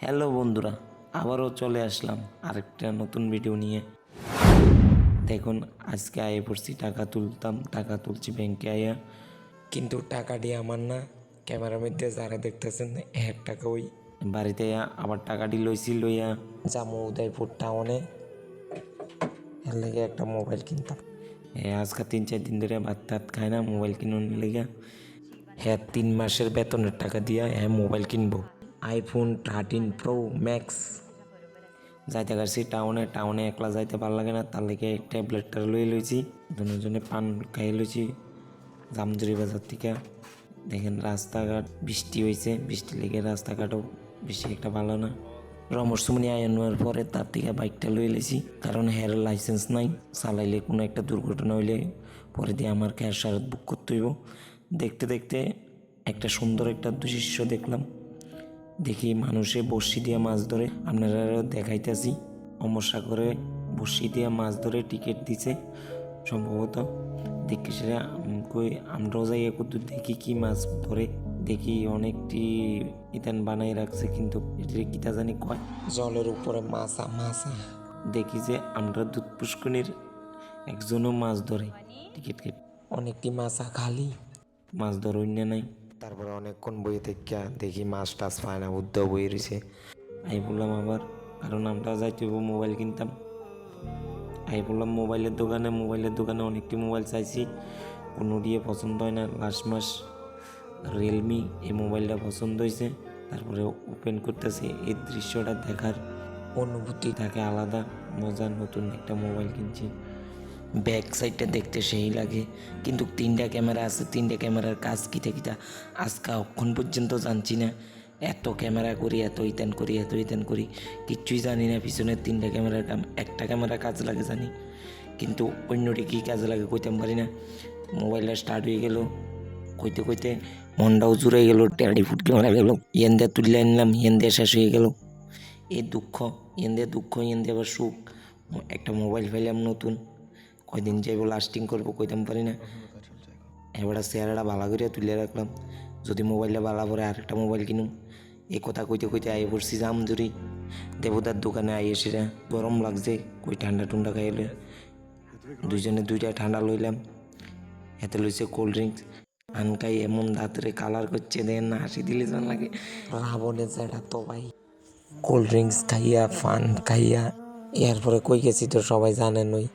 Hello বন্ধুরা, আবারও চলে আসলাম আরেকটা নতুন ভিডিও নিয়ে। দেখুন, আজকে আয়ে পড়ছি টাকা তুলতাম, টাকা তুলছি ব্যাংকে আয়া। কিন্তু টাকাটি আমার না ক্যামেরার মধ্যে যারা দেখতেছেন, এক টাকা ওই বাড়িতে আবার টাকাটি লইছি লইয়া জামু উদয়পুর টাউনে এর লেগে একটা মোবাইল কিনতাম। এ, আজকে তিন চার দিন ধরে ভাত টাত খায় না মোবাইল কিনুন লেগে। হ্যাঁ তিন মাসের বেতনের টাকা দিয়া হ্যাঁ মোবাইল কিনবো। আইফোন থার্টিন প্রো ম্যাক্স যাইতে পারছি টাউনে টাউনে একলা যাইতে ভালো লাগে না, তার লেগে ট্যাবলেটটা লই লইছি। দুজনে পান খাই লইছি, জামজুরি বাজার থেকে। দেখেন রাস্তাঘাট, বৃষ্টি হয়েছে বৃষ্টি লেগে রাস্তাঘাটও বেশি একটা ভালো না। রমরসুমনি আয়ানোর পরে তার থেকে বাইকটা লই লেছি কারণ হেয়ার লাইসেন্স নাই। চালাইলে কোনো একটা দুর্ঘটনা হইলে পরে দিয়ে আমার ক্যাশ সারত বুক করতে হইব। দেখতে দেখতে একটা সুন্দর একটা দৃশ্য দেখলাম। দেখি মানুষে বড়শি দিয়ে মাছ ধরে। আপনারা দেখাইতেছি। অমর সাগরে বড়শি দিয়ে মাছ ধরে টিকিট দিছে সম্ভবত। দেখি সেটা কই, আমরাও যাই একটু দেখি কি মাছ ধরে। দেখি অনেকটি ইতান বানাই রাখছে, কিন্তু এটা কিতা জানি কয়। জলের উপরে মাছা মাছা। দেখি যে আমরা দুধ পুষ্কনির একজনও মাছ ধরে। টিকিট কেটে অনেকটি মাছা খালি। মাছ ধর অন্য নাই। তারপরে অনেকক্ষণ বইয়ে থেকে দেখি মাছ টাছ পায় না, বুদ্ধ বই রয়েছে। আই বললাম, আবার কারণ আমরা যাইতে মোবাইল কিনতাম। আই বললাম, মোবাইলের দোকানে মোবাইলের দোকানে অনেকটি মোবাইল চাইছি। কোনো দিয়ে পছন্দ হয় না। লাস্ট মাস রিয়েলমি এই মোবাইলটা পছন্দ হয়েছে তারপরে ওপেন করতেছি। এই দৃশ্যটা দেখার অনুভূতি থাকে আলাদা। মজার নতুন একটা মোবাইল কিনছি। ব্যাক সাইডটা দেখতে সেই লাগে। কিন্তু তিনটা ক্যামেরা আছে, তিনটা ক্যামেরার কাজ কিটা কিটা আজকে অক্ষণ পর্যন্ত জানছি না। এত ক্যামেরা করি, এত ইতেন করি, এত ইতেন করি। কিচ্ছুই জানি না পিছনের তিনটা ক্যামেরার কাম, একটা ক্যামেরা কাজ লাগে জানি। কিন্তু অন্যটি কী কাজ লাগে কইতাম পারি না। মোবাইলটা স্টার্ট হয়ে গেল। কইতে কইতে মনটাও জুড়ে গেল টেরাডি ফুটকে মারা গেল। ইয়েন দিয়ে তুলে আনলাম ইয়েন দিয়ে শেষ হয়ে গেল। এই দুঃখ ইয়েন দিয়ে দুঃখ ইয়েন দিয়ে আবার সুখ। একটা মোবাইল পাইলাম নতুন। কয়দিন যাইব লাস্টিং করব কইতাম পারি না। এবার চেহারাটা ভালো করে তুলে রাখলাম। যদি মোবাইলটা ভালো পরে আরেকটা মোবাইল কিনুম। এই কথা কইতে কইতে আইয়ে পড়ছি জামজুরি। দেবতার দোকানে আইয়ে সেটা গরম লাগছে, কই ঠান্ডা টুন্ডা খাইলে দুইজনে দুইটা ঠান্ডা লইলাম। এতে লইছে কোল্ড ড্রিঙ্কস আনকাই এমন দাঁতরে কালার করছে দেন না, হাসি দিলে জান লাগে। রাবণের যেটা তো ভাই। কোল্ড ড্রিঙ্কস খাইয়া ফান খাইয়া। এরপরে কই গেছি তো সবাই জানেন ওই